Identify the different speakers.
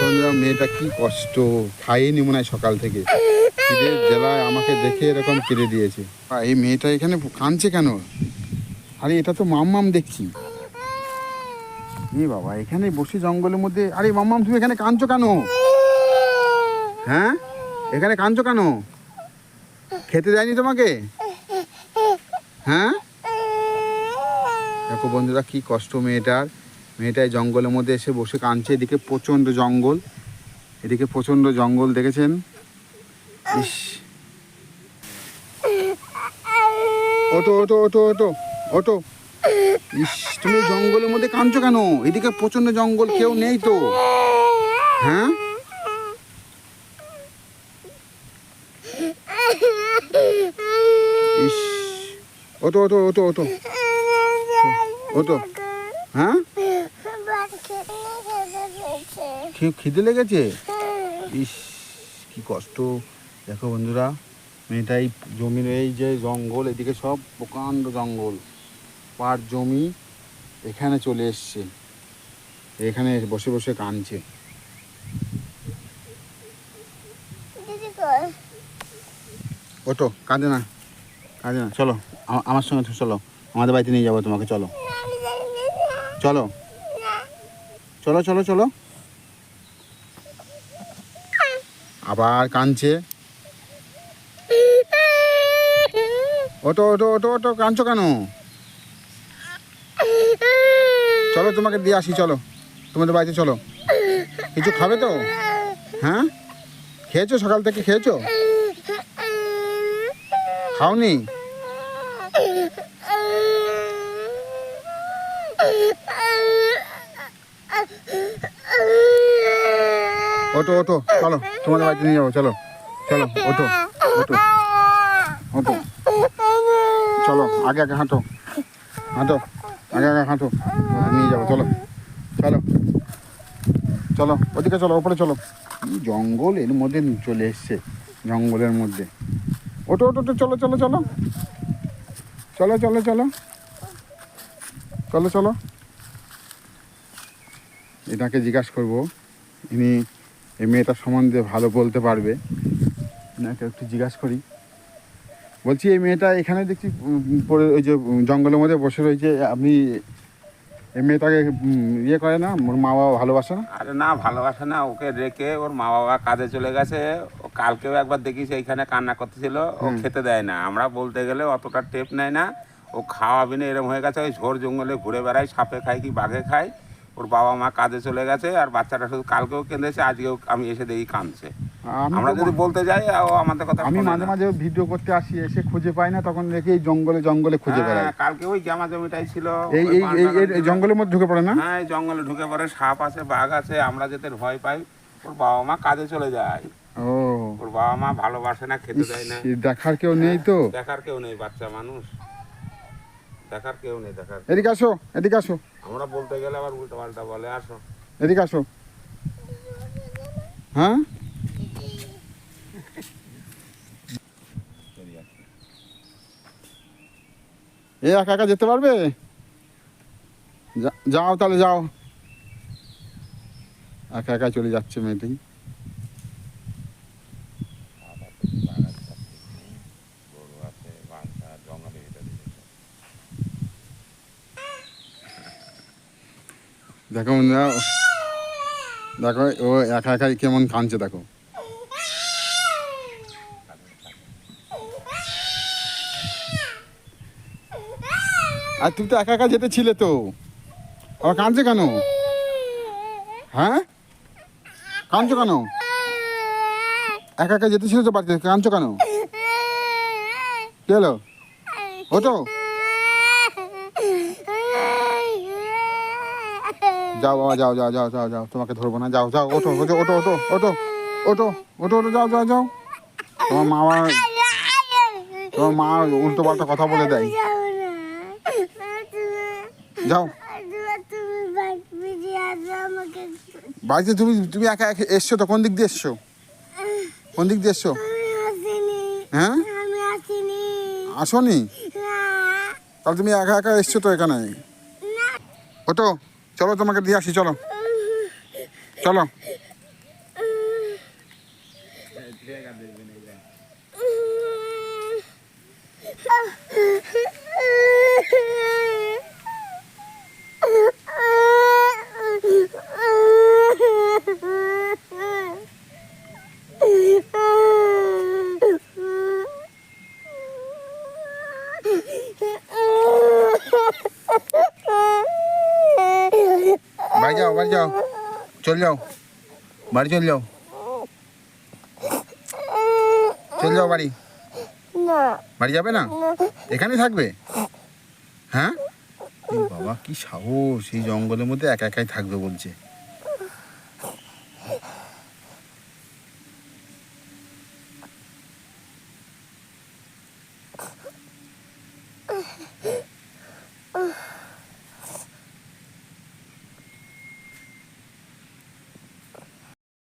Speaker 1: বন্ধুরা, মেয়েটা কি কষ্ট খাইনি মনে হয় সকাল থেকে। খিদের জেলায় আমাকে দেখে এরকম কেড়ে দিয়েছে। এই মেয়েটা এখানে কাঁদছে কেন? আরে এটা তো মাম্মাম দেখছি। এ বাবা এখানে বসে জঙ্গলের মধ্যে আরে মাম্মাম তুমি এখানে কাঁদছো কেন? হ্যাঁ? এখানে কাঁদছো কেন? খেতে দেয়নি তোমাকে? হ্যাঁ? দেখো বন্ধুরা কি কষ্ট মেয়েটার। মেয়েটা এই জঙ্গলের মধ্যে এসে বসে কাঁদছে। এদিকে প্রচণ্ড জঙ্গল। এদিকে প্রচণ্ড জঙ্গল দেখেছেন? ইস। ওটো ওটো ওটো ওটো ওটো ইস, তুমি জঙ্গলের মধ্যে কাঁদছো কেন? এদিকে প্রচণ্ড জঙ্গল, কেউ নেই তো। হ্যাঁ? ইস। ওটো ওটো ওটো ওটো ওটো হ্যাঁ? খিদে লেগেছে? ইস, কি কষ্ট। দেখো বন্ধুরা, মেয়েটাই জমির এই যে জঙ্গল, এদিকে সব প্রকাণ্ড জঙ্গল। পার জমি এখানে চলে এসছে। এখানে বসে বসে কাঁদছে। ওটো কাঁদে না কাঁদে না। চলো আমার সঙ্গে চলো। আমাদের বাড়িতে নিয়ে যাব তোমাকে, চলো। চলো। চলো চলো চলো। আবার কাঁদছে। ওটো ওটো ওটো ওটো, কাঁদছো কেন? চলো, তোমাকে দিয়ে আসি, চলো। তোমাদের বাড়িতে চলো। কিছু খাবে তো? হ্যাঁ? খেয়েছো সকাল থেকে, খেয়েছো? খাওনি? ওটো ওটো চলো তোমাদের বাড়িতে নিয়ে যাব চলো চলো ওটো ওটো ওটো চলো আগে আগে হাঁটো হাঁটো আগে আগে হাঁটো নিয়ে যাব চলো চলো চলো ওদিকে চলো ওপরে চলো জঙ্গল এর মধ্যে চলে এসছে জঙ্গলের মধ্যে ওটো ওটো ওটো চলো চলো চলো চলো চলো চলো চলো চলো এটাকে জিজ্ঞাসা করব। ইনি এই মেয়েটার সম্বন্ধে ভালো বলতে পারবে। এনাকে একটু জিজ্ঞাসা করি। বলছি এই মেয়েটা এখানে দেখছি পড়ে ওই যে জঙ্গলের মধ্যে বসে রয়েছে। আপনি এই মেয়েটাকে ইয়ে করে না? ওর মা বাবা ভালোবাসে না?
Speaker 2: আরে না ভালোবাসে না। ওকে রেখে ওর মা বাবা কাজে চলে গেছে। ও কালকেও একবার দেখিস এইখানে কান্না করতেছিল। ও খেতে দেয় না। আমরা বলতে গেলে অতটা টেপ নেয় না। ও খাওয়াবি না এরম হয়ে গেছে। ওই ঝোর জঙ্গলে ঘুরে বেড়ায় সাপে খায় কি বাঘে খায় ওর বাবা মা কাজে চলে গেছে আর বাচ্চাটা শুধু কালকেও কেঁদেছে আজকেও আমি এসে দেখি কাঁদছে। আমরা যদি বলতে যাই ও আমাদের কথা
Speaker 1: আমি মাঝে মাঝে ভিডিও করতে আসি এসে খুঁজে পাই না তখন দেখি এই জঙ্গলে জঙ্গলে খুঁজে বেড়াই
Speaker 2: হ্যাঁ, কালকে ওই জামা জমিটাই ছিল
Speaker 1: এই এই এই
Speaker 2: বাঁশ
Speaker 1: এই- এই
Speaker 2: ছিল।
Speaker 1: জঙ্গলের মধ্যে ঢুকে পড়ে না?
Speaker 2: হ্যাঁ জঙ্গলে ঢুকে পড়ে সাপ আছে বাঘ আছে আমরা যেতে ভয় পাই ওর বাবা মা কাজে চলে যায়।
Speaker 1: ও।
Speaker 2: ওর বাবা মা ভালোবাসে না খেতে দেয় না।
Speaker 1: দেখার কেউ নেই তো?
Speaker 2: দেখার কেউ নেই বাচ্চা মানুষ। দেখার কেউ নেই দেখার
Speaker 1: এদিকে আসো এদিকে আসো।
Speaker 2: আমরা বলতে গেলে আবার উল্টো পাল্টা বলে আসো।
Speaker 1: এদিকে আসো। হ্যাঁ? এ একা একা যেতে পারবে? যাও তাহলে যাও। একা একা চলে যাচ্ছে মেয়েটি। দেখো বন্ধুরা দেখো, ও একা একাই কেমন কাঁদছে, দেখো। আর তুমি তো একা একা যেতে ছিলে তো। আবার কাঁদছে কেন? হ্যাঁ? কাঁদছো কেন? একা একা যেতে ছিল তো বাড়িতে, কাঁদছো কেন? কি হলো? ওটো যাও বাবা, যাও যাও যাও যাও যাও, তোমাকে ধরবো না। যাও যাও, ওঠো ওঠো ওঠো ওঠো ওঠো ওঠো ওঠো ওঠো, যাও যাও যাও। তোমার মা তোমার মা উল্টো পাল্টা কথা বলে দেয়। যাও। বাড়িতে তুমি তুমি একা একা এসছো তো? কোন দিক দিয়ে এসছো? কোন দিক দিয়ে এসছো? হ্যাঁ? আসোনি? তাহলে তুমি একা একা এসছো তো এখানে? ওটো চলো তোমাকে দিয়ে আসি চলো। চলো। বাড়ি যাও বাড়ি যাও। চল যাও। বাড়ি চল যাও। চল যাও বাড়ি। বাড়ি যাবে না? এখানে থাকবে? হ্যাঁ? বাবা কি সাহস। এই জঙ্গলের মধ্যে একা একাই থাকবে বলছে।